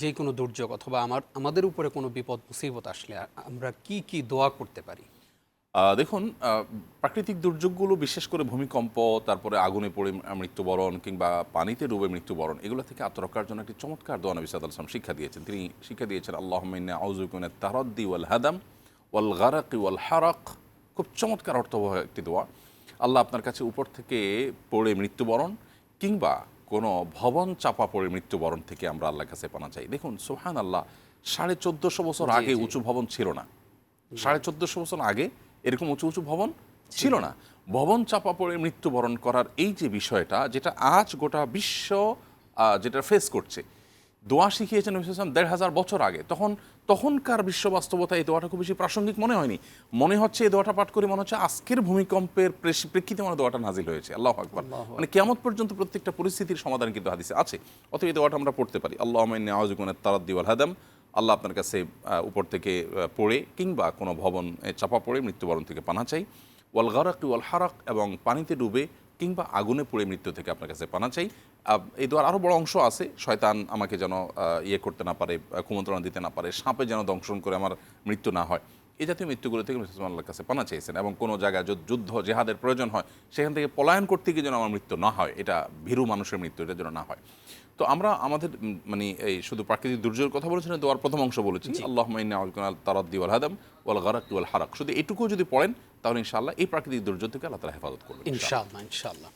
যে কোনো দুর্যোগ অথবা আমার, আমাদের উপরে কোনো বিপদ, মুসিবত আসলে আমরা কি কি দোয়া করতে পারি? দেখুন প্রাকৃতিক দুর্যোগগুলো বিশেষ করে ভূমিকম্প, তারপরে আগুনে পড়ে মৃত্যুবরণ কিংবা পানিতে ডুবে মৃত্যুবরণ, এগুলো থেকে আত্মরক্ষার জন্য একটি চমৎকার দোয়া নবী সালাম শিক্ষা দিয়েছেন। তিনি শিক্ষা দিয়েছেন আল্লাহ আউজুকুনের তারদ্দি ওয়াল হাদাম ওয়াল গারাক ওয়াল হারাক। খুব চমৎকার অর্থবহ একটি দোয়া। আল্লাহ আপনার কাছে উপর থেকে পড়ে মৃত্যুবরণ কিংবা কোনো ভবন চাপা পড়ে মৃত্যুবরণ থেকে আমরা আল্লাহর কাছে পানা চাই। দেখুন সোহান আল্লাহ সাড়ে চোদ্দোশো বছর আগে উঁচু ভবন ছিল না। সাড়ে চোদ্দোশো বছর আগে এরকম উঁচু উঁচু ভবন ছিল না। ভবন চাপা পড়ে মৃত্যুবরণ করার এই যে বিষয়টা যেটা আজ গোটা বিশ্ব যেটা ফেস করছে দোয়া শিখিয়েছেন নবী সাল্লাল্লাহু দেড় হাজার বছর আগে। তখন তখনকার বিশ্ব বাস্তবতা এই দোয়াটা খুব বেশি প্রাসঙ্গিক মনে হয়নি। মনে হচ্ছে এই দোয়াটা পাঠ করে মনে হচ্ছে আজকের ভূমিকম্পের প্রেক্ষিতে মানে দোয়াটা নাজিল হয়েছে। আল্লাহ আকবার। মানে কেমন পর্যন্ত প্রত্যেকটা পরিস্থিতির সমাধান কিন্তু হাদিসে আছে। অতএব এই দোয়াটা আমরা পড়তে পারি। আল্লাহ আউজুকুনের তারাদ্দি ওয়াল হাদাম। আল্লাহ আপনার কাছে উপর থেকে পড়ে কিংবা কোনো ভবন চাপা পড়ে মৃত্যুবরণ থেকে পানা চাই। ওয়াল গারাক ওয়াল হারাক এবং পানিতে ডুবে কিংবা আগুনে পুড়ে মৃত্যু থেকে আপনার কাছে পানা চাই। এই দোয়ার আরও বড় অংশ আছে। শয়তান আমাকে যেন ইয়ে করতে না পারে কুমন্ত্রণা দিতে না পারে। সাপে যেন দংশন করে আমার মৃত্যু না হয়। এই জাতীয় মৃত্যুগুলো থেকে আল্লাহর কাছে পানা চেয়েছেন এবং কোনো জায়গায় যদি যুদ্ধ জেহাদের প্রয়োজন হয় সেখান থেকে পলায়ন করতে গিয়ে যেন আমার মৃত্যু না হয় এটা ভীরু মানুষের মৃত্যু এটা যেন না হয়। তো আমরা আমাদের মানে এই শুধু প্রাকৃতিক দুর্যোগের কথা বলেছেন দোয়ার প্রথম অংশ বলেছি আল্লাহ তারাদ্দি ওয়াল হাদাম ওয়াল গারাক ওয়াল হারাক। শুধু এটুকু যদি পড়েন তাহলে ইনশাআল্লাহ এই প্রাকৃতিক দুর্যোগ থেকে আল্লাহ তালা হেফাজত করবেন ইনশাআল্লাহ ইনশাআল্লাহ।